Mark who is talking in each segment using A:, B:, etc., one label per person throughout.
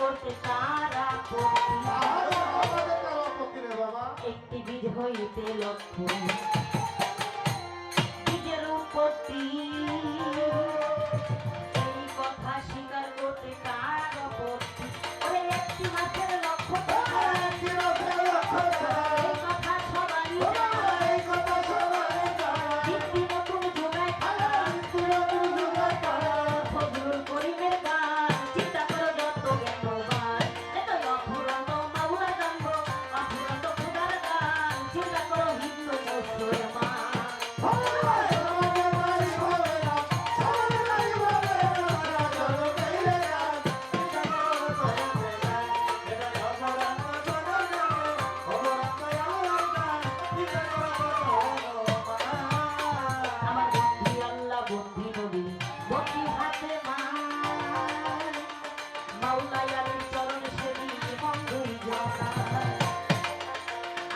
A: করতে সারা একটি বিধ হইতে লক্ষ্য।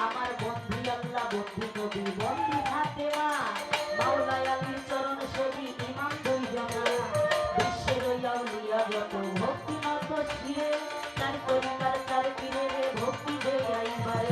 A: আমার বন্ধু আল্লাহ, বন্ধু কবি বন্ধু হাতে মা মাওলাই আলী চরণ সেবি ইমাম দুইজনা। বিশ্বের লাউলিয়া যত ভক্তি মার্গ শিরে তার পরিবার তার কিরে ভক্তি দেয় আইবার।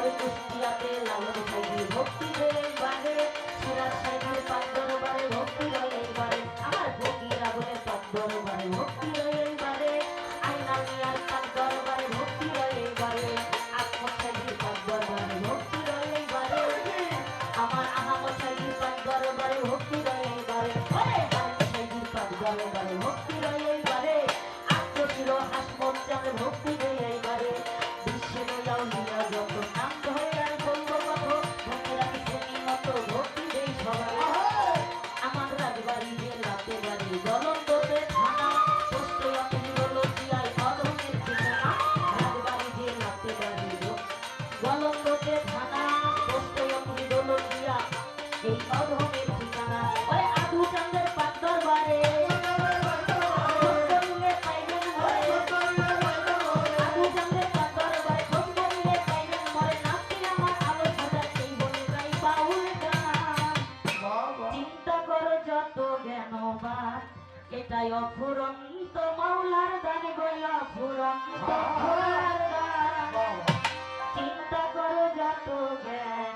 A: বলে কুষ্টিয়াতে লালন ভক্তি বাড়ে সুরাজ ভক্তি যত জ্ঞানবান এটাই অফুরন্ত মাওলার দান গয়া ফুরন্ত চিন্তা করো যত জ্ঞান